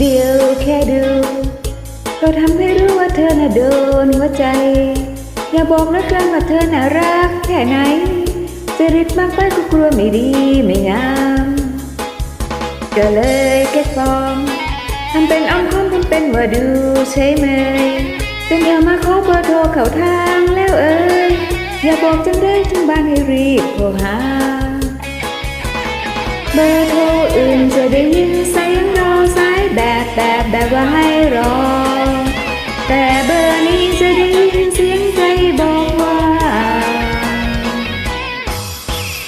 เดียวแค่ดูก็ทำให้รู้ว่าเธอน่ะโดนหัวใจ อย่าบอกนะเกินว่าเธอน่ะรักแค่ไหนจะริดมากไปก็กลัวไม่ดีไม่งามก็เลยเก็บฟอร์มทำเป็นอ้อมค้อมทำเป็นว่าดูใช่ไหมจนเธอมาขอเบอร์โทรเข้าทางแล้วเอ้ยอย่าบอกจังเลยถึงบ้านให้รีบโทรหา เบอร์โทรอื่นจะได้ยิน รอ แต่เบอร์นี้จะได้ยินเสียงใจบอกว่า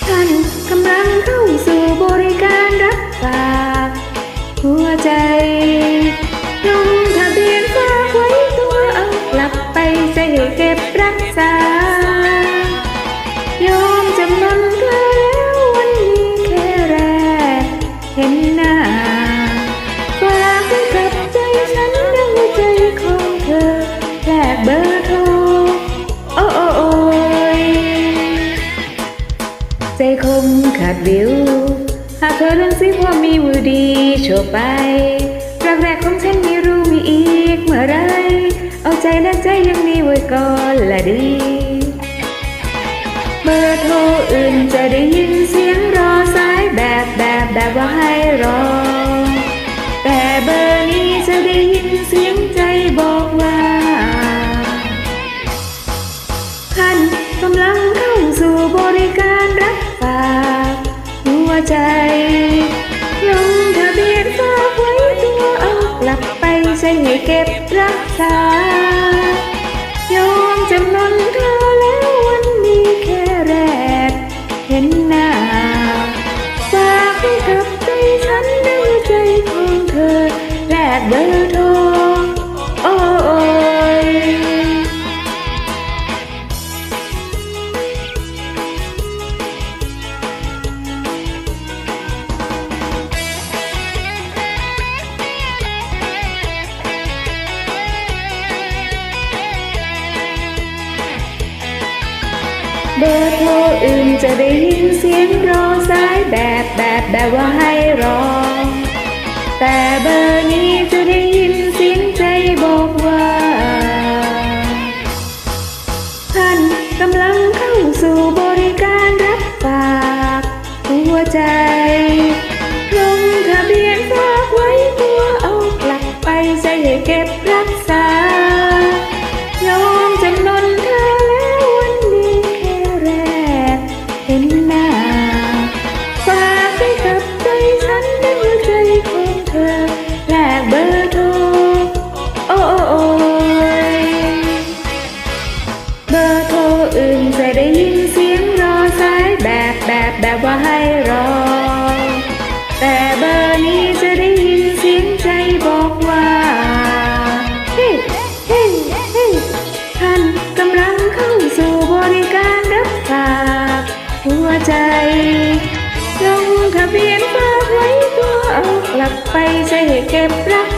ท่านกำลังเข้าสู่บริการรับฝากหัวใจลงทะเบียนฝากไว้ตัวเอากลับไปใส่เก็บรักษายอมจำนนเธอแล้ววันนี้แค่แรกเห็นหน้า เบอร์โทร โอ้โอ้โอ้ยใจคงขาดวิว หากเธอเรื่องสิว่ามีวิวดีโชว์ไปรักแรกของฉันไม่รู้มีอีกเมื่อไร เอาใจและใจยังมีไว้ก่อนละดี เบอร์โทรอื่นจะได้ยินเสียง ก็บรักษายอมจำนนเธอแล้ววันนี้แค่แรก เห็นหน้าฝากให้กับใจฉันในใจของเธอแลกเบอร์โทร เบอร์โทรอื่นจะได้ยินเสียงรอสายแบบแบบแบบว่าให้รอ แต่เบอร์นี้ เบอร์โทรอื่นจะได้ยินเสียงรอสายแบบแบบแบบว่าให้รอ แต่เบอร์นี้จะได้ยินเสียงใจบอกว่าเฮ้เฮ้เฮ้ท่านกำลังเข้าสู่บริการรับฝากหัวใจลงทะเบียนฝากไว้ตัวเอากลับไปใช้เก็บรัก